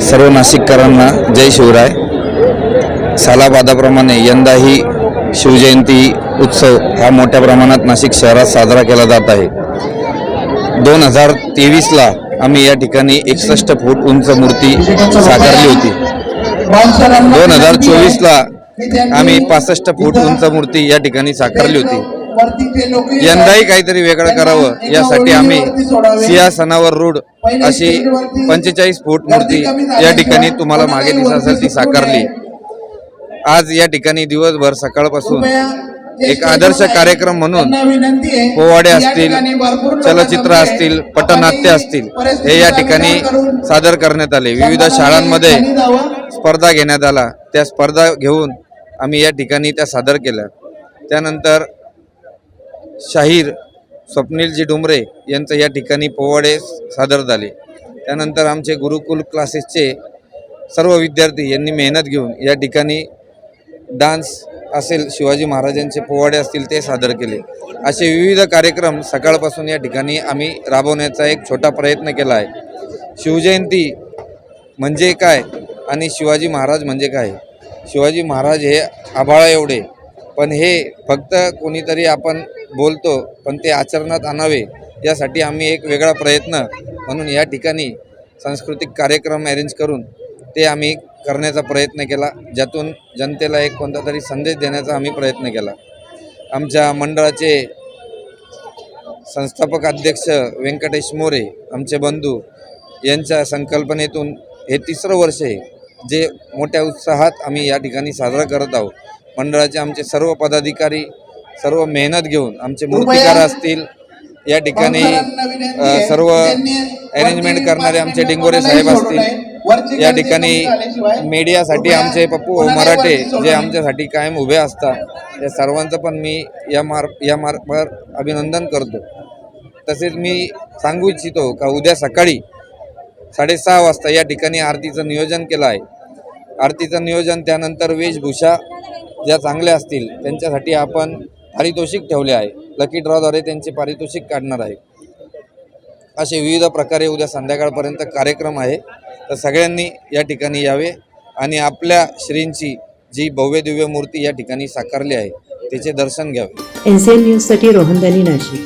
सर्व नाशिककरांना जय शिवराय. सालाबादाप्रमाणे यंदाही शिवजयंती उत्सव हा मोठ्या प्रमाणात नाशिक शहरात साजरा केला जात आहे. दोन हजार तेवीसला आम्ही या ठिकाणी एकसष्ट फूट उंच मूर्ती साकारली होती. दोन हजार चोवीसला आम्ही पासष्ट फूट उंच मूर्ती या ठिकाणी साकारली होती. यंदाही काहीतरी वेगळं करावं. यासाठी आम्ही सिंहासनावर रूढ अशी पंचेचाळीस फूट मूर्ती या ठिकाणी तुम्हाला मागे ती साकारली. आज या ठिकाणी दिवसभर सकाळपासून एक आदर्श कार्यक्रम म्हणून पोवाडे असतील चलचित्र असतील पटनाट्य असतील हे या ठिकाणी सादर करण्यात आले. विविध शाळांमध्ये स्पर्धा घेण्यात आला. त्या स्पर्धा घेऊन आम्ही या ठिकाणी त्या सादर केल्या. त्यानंतर शाहीर स्वप्नीलजी डुमरे यांचं या ठिकाणी पोवाडे सादर झाले. त्यानंतर आमचे गुरुकुल क्लासेसचे सर्व विद्यार्थी यांनी मेहनत घेऊन या ठिकाणी डान्स असेल शिवाजी महाराजांचे पोवाडे असतील ते सादर केले. असे विविध कार्यक्रम सकाळपासून या ठिकाणी आम्ही राबवण्याचा एक छोटा प्रयत्न केला आहे. शिवजयंती म्हणजे काय आणि शिवाजी महाराज म्हणजे काय? शिवाजी महाराज हे आभाळा एवढे पण हे फक्त कोणीतरी आपण बोलतो पण ते आचरणात आणावे यासाठी आम्ही एक वेगळा प्रयत्न म्हणून या ठिकाणी सांस्कृतिक कार्यक्रम अरेंज करून ते आम्ही करण्याचा प्रयत्न केला ज्यातून जनतेला एक कोणता तरी संदेश देण्याचा आम्ही प्रयत्न केला. आमच्या मंडळाचे संस्थापक अध्यक्ष व्यंकटेश मोरे आमचे बंधू यांच्या संकल्पनेतून हे तिसरं वर्ष आहे जे मोठ्या उत्साहात आम्ही या ठिकाणी साजरा करत आहोत. मंडळाचे आमचे सर्व पदाधिकारी सर्व मेहनत घेऊन आमचे मूर्तिकार असतील या ठिकाणी सर्व अरेंजमेंट करणारे आमचे डिंगोरे साहेब असतील या ठिकाणी मीडियासाठी आमचे पप्पू मराठे जे आमच्यासाठी कायम उभे असतात या सर्वांचं पण मी या मार या मार्फत अभिनंदन करतो. तसेच मी सांगू इच्छितो का उद्या सकाळी साडेसहा वाजता या ठिकाणी आरतीचं नियोजन केलं आहे. आरतीचं नियोजन त्यानंतर वेशभूषा ज्या चांगल्या असतील त्यांच्यासाठी आपण पारितोषिक ठेवले आहे. लकी ड्रॉद्वारे त्यांचे पारितोषिक काढणार आहे. असे विविध प्रकारे उद्या संध्याकाळपर्यंत कार्यक्रम आहे. तर सगळ्यांनी या ठिकाणी यावे आणि आपल्या श्रींची जी भव्य दिव्य मूर्ती या ठिकाणी साकारली आहे त्याचे दर्शन घ्यावे. एन सी एन न्यूजसाठी रोहनदानी नाशिक.